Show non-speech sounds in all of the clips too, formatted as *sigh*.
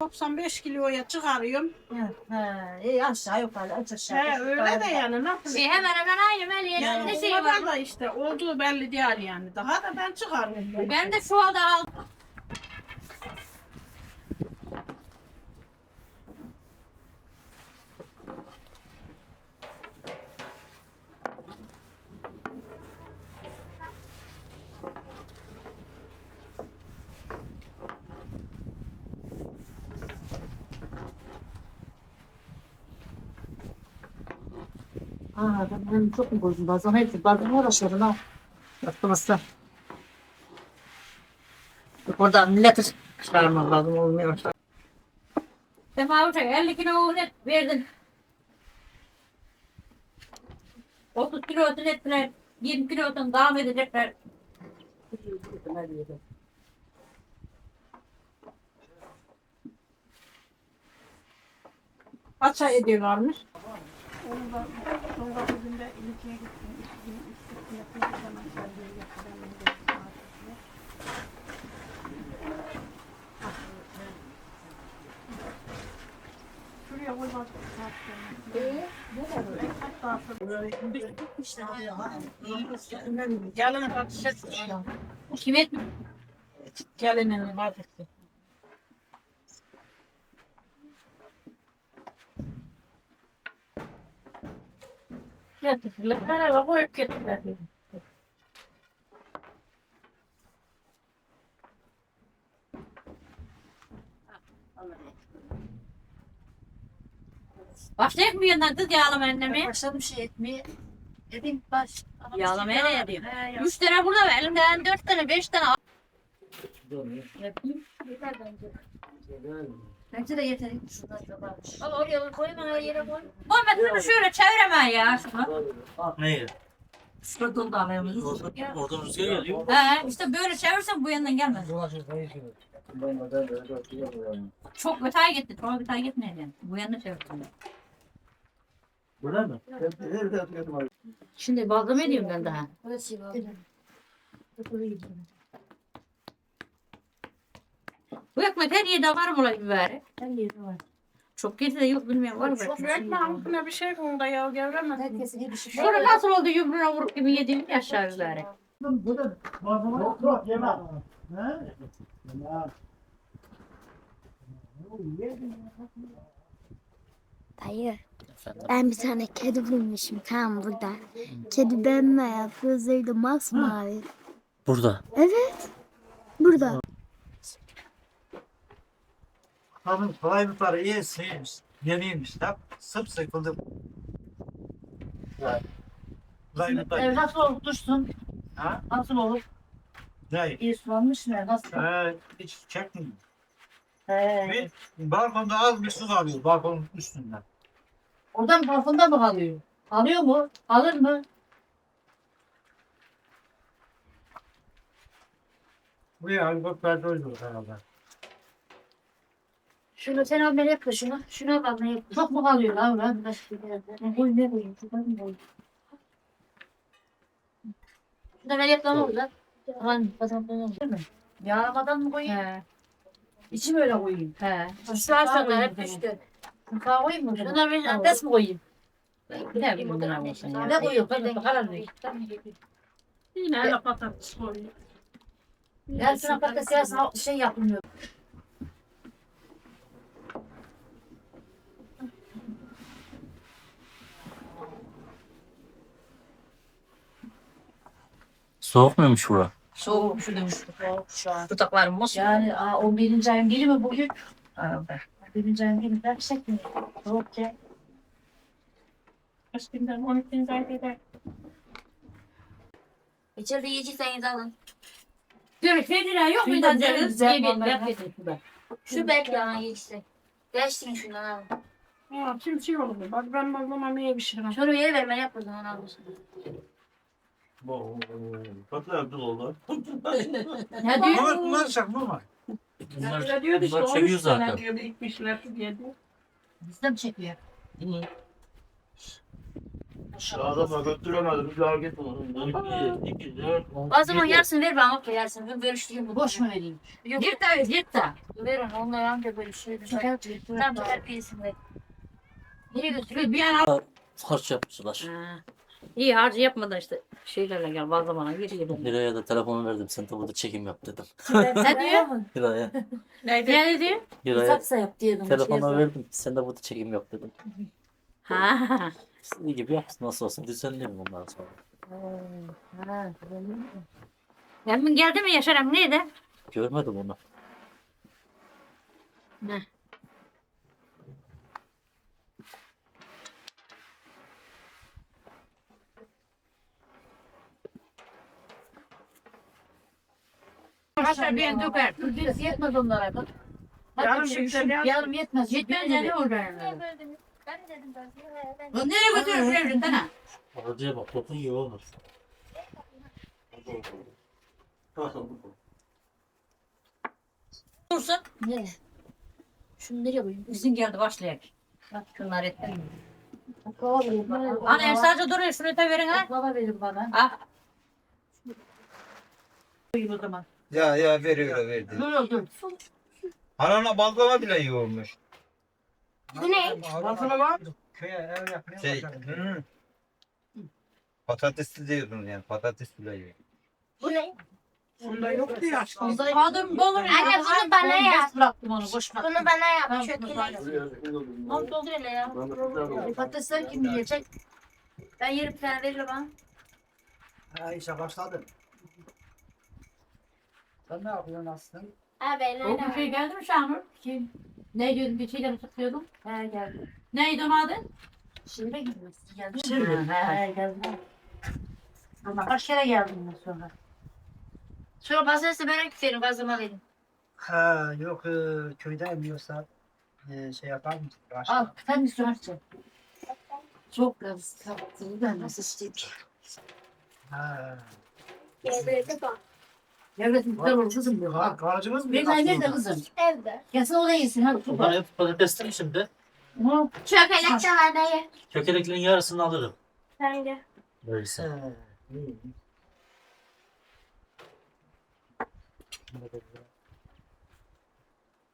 95 kiloya çıkarıyorum. He, iyi aşağı yukarı aç aşağı. He, öyle de yani ne yapayım? E, hemen hemen aynı Meliye. Yani ne şey o var? da işte olduğu belli değil yani. Daha da ben çıkarıyorum. Ben de şu anda aldım. Aa, ben, çok mu bozdum bazen? Hepsi bazen uğraşıyorum ha. Yaptığımızda. Oradan milleti çıkarmak lazım olmuyor. Sefa Uçak 50 kilo net verdin. 30 kilo ödün ettiler. 20 kilo ödün devam edecekler. Kaça ediyorlarmış? Onu da sonra bugün de ilçeye gittim. İki gün gün yapınca hemen sergiye getirdim. Şuraya koy bak. Ekmek dağıtın. Gelin bakışık. Kim etmiyor? Gelinin bakışı. Getirdiler. Merhaba koyup getirdiler. Başlayık mı yandan kız yağlama annemi? Başladım şey etmeye. Dedim baş. Yağlamaya ne yapayım? Üç tane burada var. Elimden dört tane, beş tane. Yeter bence. Bence de yeter. Şunlar da varmış. Al oraya koyma her yere koy. Muhammed şunu şöyle çevireme ya. Neyi? Şurada doldu alayımız. Oradan, oradan rüzgar geliyor. He işte böyle çevirsen bu yandan gelmez. Çok öteye gitti. Çok öteye gitmedi yani. Bu yanına çevirdim. Burada mı? Şimdi balgam ediyorum ben daha. Burası var. Bu ekmek her yerde var mı olayım bari? Her yeri var. Çok geride de yok bilmiyorum var mı? Çok ekmeğin üstüne bir şey koyun da ya gevremez. Herkesin bir şey. Sonra nasıl oldu yumruğuna vurup gibi yediğim aşağı bari. Yok yok yemem. Dayı, ben bir tane kedi bulmuşum tam burada. Kedi bembeyaz, gözleri de masmavi. Burada. Evet, burada. Hanım kayıpları iyisiymiş. Yeniymiş. Hep sıp sıkıldı. Kayıplar. Ev nasıl olur dursun? Ha? Nasıl olur? Ne? İyi sulanmış mı? Nasıl? Ee, hiç çekmiyor. He. Bir balkonda az bir su kalıyor balkonun üstünden. Oradan balkonda mı kalıyor? Alıyor mu? Alır mı? Buraya helikopterde uyuyor herhalde. Şunu sen beni yapma şunu. Şunu al beni yapma. Çok mu kalıyor lan lan? Ne koyayım ne koyayım? Şuradan mı koyayım? Şunu beni yapma orada. Lan kazandan değil mi? Yağlamadan mı koyayım? He. İçi mi öyle koyayım? He. Şu an sonra hep düştü. Mutfağa koyayım mı? Şunu da beni Abdest mi koyayım? Ne bileyim ne olsun ya. Ne koyuyor? Ben bakarım. Yine hele patates koyuyor. Ya şuna patates şey yapılmıyor. Soğuk muymuş bura? Soğuk şu demiş. Soğuk şu an. Tutaklarım mos. Yani aa, o birinci ayın biri mi bugün? Birinci ayın biri dersek mi? Soğuk ya. Kaç günden 12. ayda da İçeride yiyecekseniz alın. Diyor Fedira yok muydu acaba? Yemin vallahi. yap Güzel. Şu bekle ana yiyeceksin. Geçtin şunu al. Ya kimse olur. Bak ben babama pişiririm. Şunu yere verme yap o zaman al. Patlar abdül oldu. Ne diyor? Ama bunlar şak normal. Öyle diyordu işte. bunlar 13 çekiyor zaten. diyordu ilk pişler diye diyor. Bizde mi çekiyor? Adama götüremedim. Bir daha gitmedim. Bir, iki, dört, on, O zaman yarısını ver bana mutlu yarısını. Ben bölüştüreyim bunu. Boş mu vereyim? Yırt da ver, yırt da. Verin onları anca bölüştüreyim. Tamam, her birisini ver. Nereye götürüyor? Bir an Harç yapmışlar. Ha. İyi harcı yapmadan işte şeylerle gel bazlamana gir gir. Hira'ya da telefonu verdim. Sen de burada çekim yap dedim. ne diyor? Hira'ya. Ne diyor? Hira'ya Saksa yap diyordum. telefonu verdim. Sen de burada çekim yap dedim. Ha. İyi gibi yapsın nasıl olsun. Düzenleyeyim ondan sonra. Emin geldi mi Yaşar neydi? Görmedim onu. Ne? Yaşar bir döker. Biraz yetmez onlara bak. Yarım Hadi şu- yetmez ya. Yarım yetmez. Yetmez ne olur Ben ben. dedim ben. Bu nereye götürüyorsun evrin sana? Harcıya bak. Topun iyi olur. Dursun. Ne? Şunu nereye koyayım? Bizim geldi başlayak. Bak şunlar verin bana. Ana sadece duruyor şunu da verin ha. Baklava verin bana. Ah. Koyayım o zaman. Ya ya veriyor verdi. Dur dur. Anana baklava bile yiyormuş. Bu ne? Baksana lan. Köye ev yapmaya Şey, hı. Patatesli diyordun yani patates bile yiyor. Bu ne? Bunda yoktu ya. Kadın olur ya. Anne bunu bana yap. Bıraktım onu boş ver. Bunu bana yap. Çökele. Al doldur ya. Patatesler kim yiyecek? Ben yerim tane verir bana. Ha işe başladım. Sen ne yapıyorsun aslında? Ben O bir şey geldi mi Şamur? Kim? Ne diyordun bir şeyler tutluyordun? He geldi. Neydi onun adı? Şimdi gidiyoruz. Geldi Şimdi. mi? He geldi. Ama kaç kere geldim ben sonra. Sonra bazısı börek verin verin. Ha yok e, köyde emiyorsa e, şey yapar mısın? Al sen bir sorarsa. Çok az. Tatlı ben nasıl isteyeyim. Ha. Evde bak. Güzel olur kızım bu. Ha, mı? Bir tane nerede kızım? Evde. Gelsin o da yesin. Hadi tutar. hep patatesli şimdi. Hı. Çökelek de var dayı. Yarısını alırım. Sen gel. Böyleyse.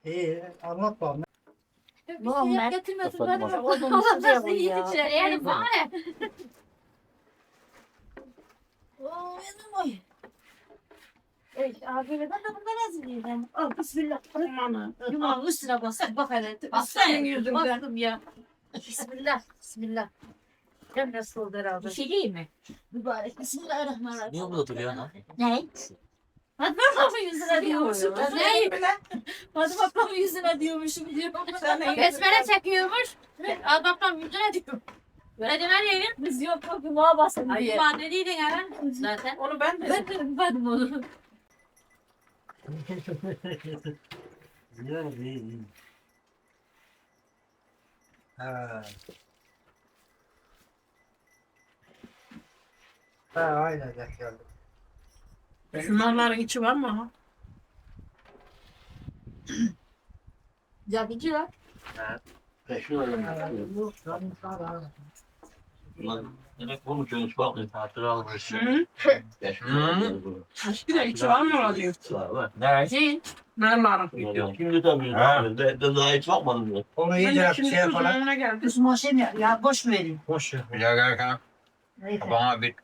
İyi anlat bakalım. Muhammed. Getirmesin Efendim, bana. Oradan Allah şuraya nasıl iyi ya. içer yani bana ne? Evet, abi ben de bundan az yiyeceğim. Al bismillah. Aman. Yumağın üstüne bas. Bak hele. Senin yüzünden. Bastım ya. Bismillah. Bismillah. Hem nasıl oldu herhalde? Bir şey değil mi? Mübarek. Bismillahirrahmanirrahim. Niye burada duruyor lan? Ne? Hadi bakalım yüzüne diyormuşum. Ne? Hadi bakalım yüzüne diyormuşum diyor. Besmele çekiyormuş. Al bakalım yüzüne diyor. Böyle demen yerin. Biz yok yok yumağa basın. Hayır. Ben ne diydin hemen? Zaten. Onu ben de. Ben de ben onu. İyi, iyi. Ha. Ha aynen denk geldi. Şunların içi var mı? ha? Ya bir kilo. Peşin alalım. Yok, içi var mı orada diyor. Ne? Şey. Nerelerin? Şimdi tabii. Ha. De, de daha hiç bakmadım ben. Onu Ben iyice de şey yapalım. Kızım şey mi? Ya boş mu vereyim? Boş ver. Bir dakika. Neyse. Bana bir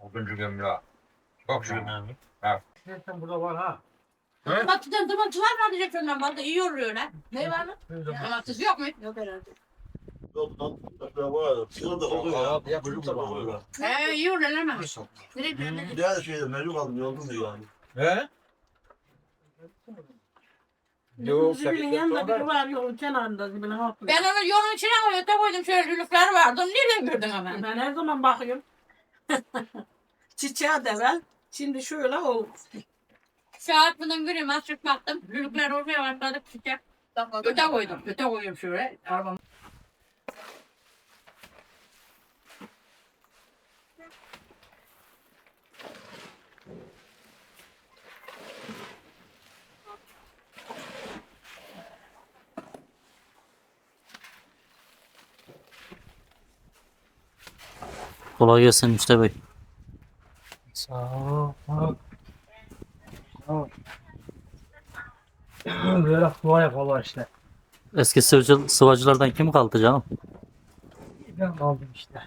oduncu gömülü al. Çok şükür. Zaten burada var ha. Bak tutan domates var mı diyecek ondan bana iyi yoruyor lan. Ne var mı? Domates yok mu? Yok herhalde. Yapışım sabahı. Ee iyi yoruyor lan ama. Direkt Bir daha şeyde mecbur kaldım yoldum diyor yani. He? Yok. Zibinin yanında biri var yolun kenarında zibine haplı. Ben onu yolun içine koydum, öte koydum şöyle lülükler vardı. Onu nereden gördün hemen? Ben her zaman bakıyorum. *laughs* Çiçeğe de ver. Şimdi şöyle oldu. Saat bunun günü açıp baktım. Lülükler olmaya başladı çiçek. Öte koydum, öte koyuyorum şöyle. Arabam. Kolay gelsin Müste Bey. Sağ ol. Sağ ol. *clears throat* Böyle kolay yapıyorlar işte. Eski sıvacı, sıvacılardan kim kaldı canım? Ben kaldım işte.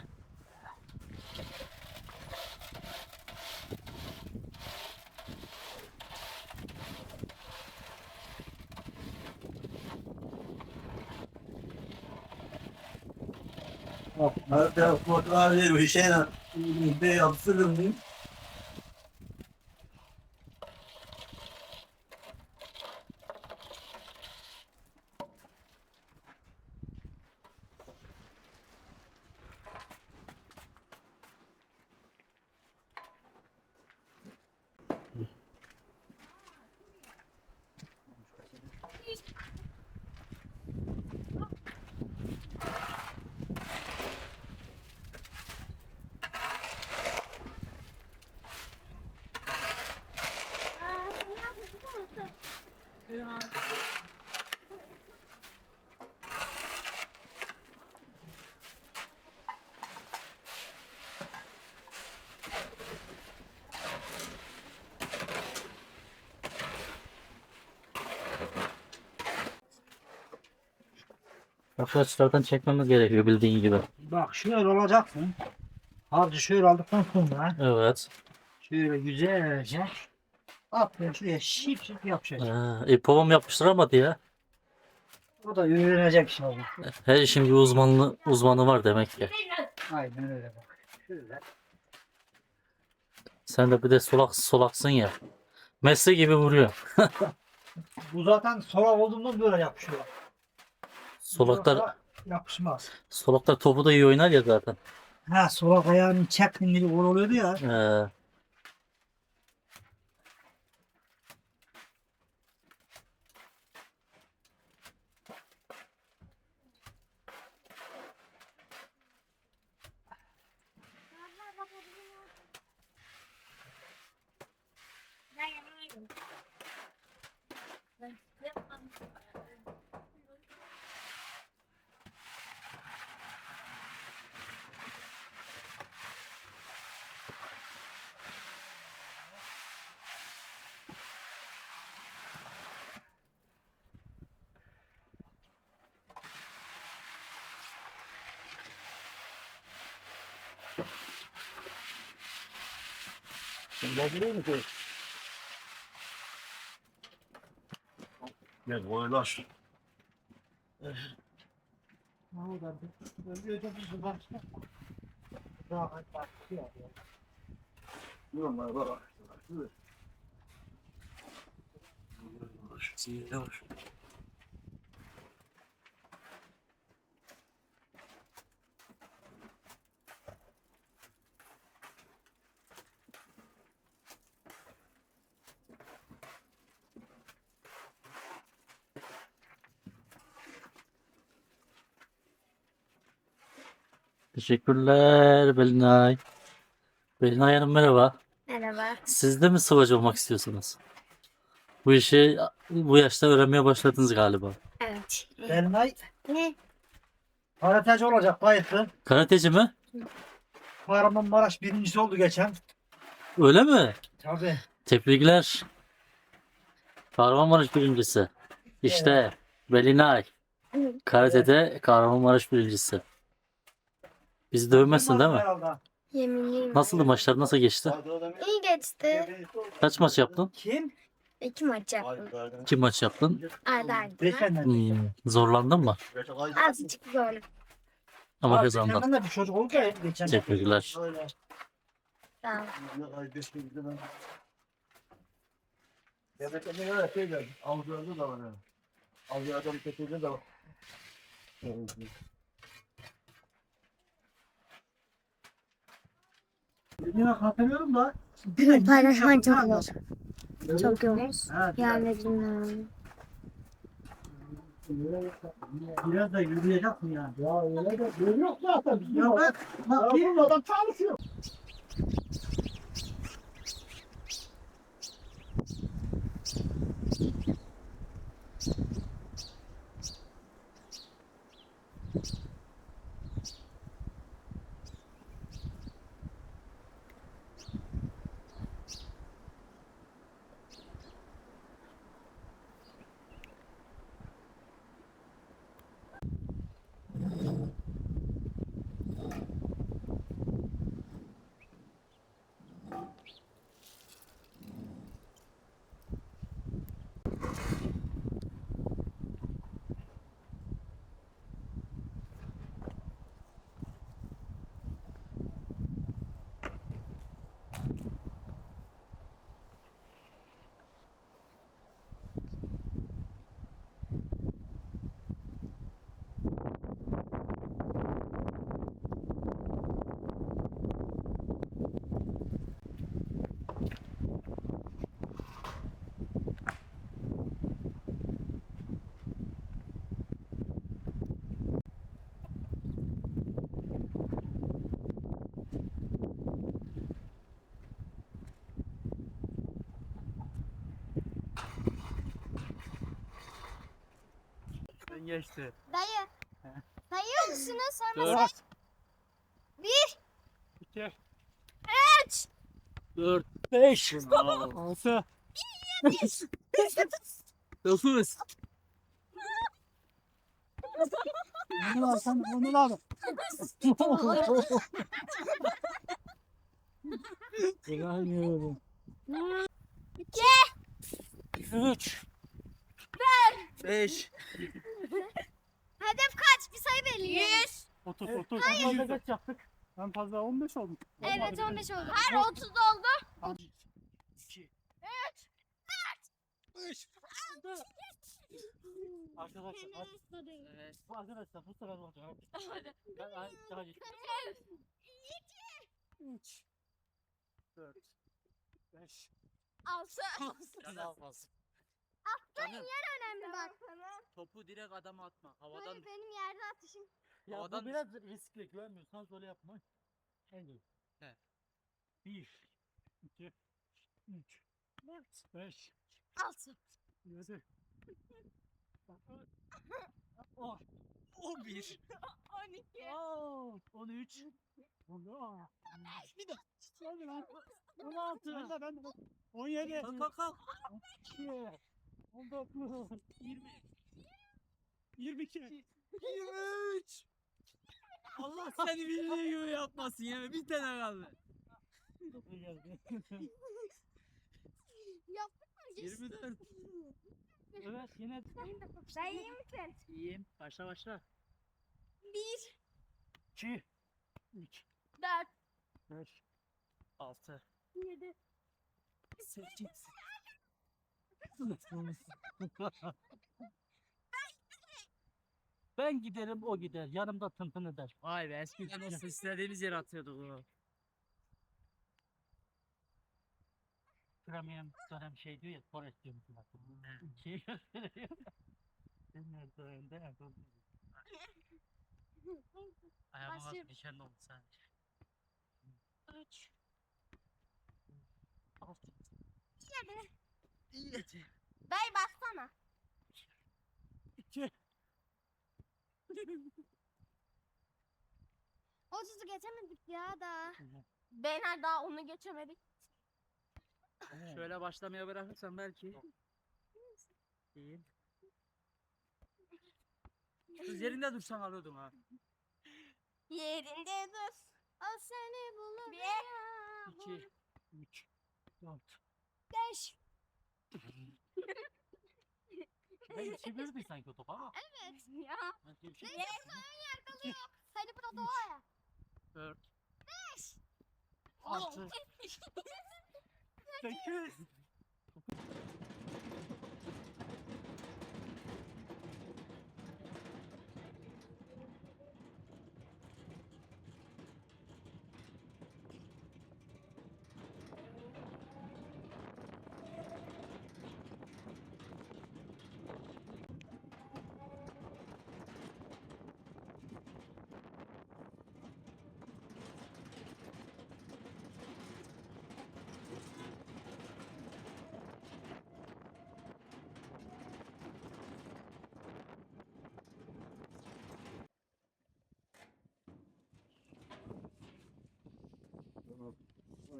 Nerede fotoğraf bir şeyle bir yapsın Arkadaşlardan çekmemiz gerekiyor bildiğin gibi. Bak şöyle olacaksın. Harcı şöyle aldıktan sonra Evet. şöyle güzelce aferin şuraya şip şip yapacaksın. Ee, e, babam yapıştıramadı ya. O da öğrenecek inşallah. Her işin bir uzmanlı, uzmanı var demek ki. Aynen öyle bak. Şöyle. Sen de bir de solak solaksın ya. Mesle gibi vuruyor. *laughs* Bu zaten solak olduğundan böyle yapışıyor. Solaklar yapışmaz. solaklar topu da iyi oynar ya zaten. Ha solak ayağını çektin gibi gol oluyordu ya. Ee, 什么东西？别玩垃圾。那我得，那你就不是垃圾，那还打屁啊？又买个垃圾。垃圾都是。Teşekkürler Belinay. Belinay Hanım merhaba. Merhaba. Siz de mi sıvacı olmak istiyorsunuz? Bu işi bu yaşta öğrenmeye başladınız galiba. Evet. Benay Ne? karateci olacak bayıklı. Karateci mi? Kahramanmaraş birincisi oldu geçen. Öyle mi? Tabii. Tebrikler. Kahramanmaraş birincisi. İşte Belinay. Karate'de Kahramanmaraş birincisi. Bizi dövmezsin değil mi? Yeminliyim. Nasıldı maçlar? Nasıl geçti? İyi geçti. Kaç maç yaptın? Kim? İki maç yaptım. İki maç yaptın. Arda ardına. Hmm, zorlandın mı? Azıcık zor. Ama kazandın. Bir çocuk oldu ya geçen. Devletlerine göre şey geldi. Avcılarda da var yani. Avcılarda bir kötüydü de var. Dediğini hatırlıyorum da. Paylaşman çok zor. Çok yoğun. Ha, Yani bilmiyorum. Biraz da yürüyecek mi yani? Ya öyle de yürüyor zaten. Ya bak, bak bir adam çalışıyor. Geçti. Dayı. Sayıyor musunuz? Sonra Dört. Bir. İki. Üç. Dört. Beş. Altı. *laughs* Dokuz. Onu al sen onu al. İnanmıyorum. İki. Üç. Beş. Sayı belirleyin. Yüz. Otuz otuz. En fazla kaç yaptık? En fazla on beş oldu. Evet 15 oldu. Her 30 oldu. İki. Üç. Beş. Arkadaşlar hadi. Evet. Bu arkadaşlar bu sefer olacak. Hadi. Ben ay daha git. Üç. Dört. Beş. Altı. Ne yapmaz? Yer önemli bak. Topu direkt adama atma. Havadan Hayır benim yerde atışım. Ya Havadan- bu biraz riskli güvenmiyorsan öyle yapma. Hadi. He. Bir. iki, Üç. Dört. Beş. Altı. Yedi. *laughs* On. On bir. *laughs* On iki. On üç. On dört. Bir de. Hadi lan. On altı. Ben de ben de. On yedi. Kalk kalk kalk. On iki. On dokuz. Yirmi. Yirmi iki. Yirmi üç. Allah seni bildiği gibi yapmasın ya. Bir tane kaldı. Yaptık mı? Yirmi dört. Evet yine Sen iyi misin? İyiyim. Başla başla. Bir. iki. Üç. Dört. Beş. Altı. Yedi. Sekiz. *laughs* Ben giderim o gider. Yanımda tın eder. Vay be eskiden nasıl istediğimiz yere atıyorduk bunu. Premium dönem şey diyor ya Forest diyor mesela. Şey gösteriyor. Önde nerede önde. Ayağıma bak Başlıyorum. diken oldu sadece. Üç. Altı. Yedi. İyi. Dayı bassana. İki. Otuzu geçemedik ya da. Beyler daha onu geçemedik. Şöyle başlamaya bırakırsam belki. İyi. Kız yerinde dursan alıyordun ha. Yerinde dur. O seni bulur. Bir. İki. Üç. Dört. Beş. Ben iki birdi sanki o top ama. Evet. Ya. Sanki bir şey Neyse ön yakalıyor. Seni burada doğa ya. Dört. Beş. Altı. Sekiz.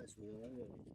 Sữa.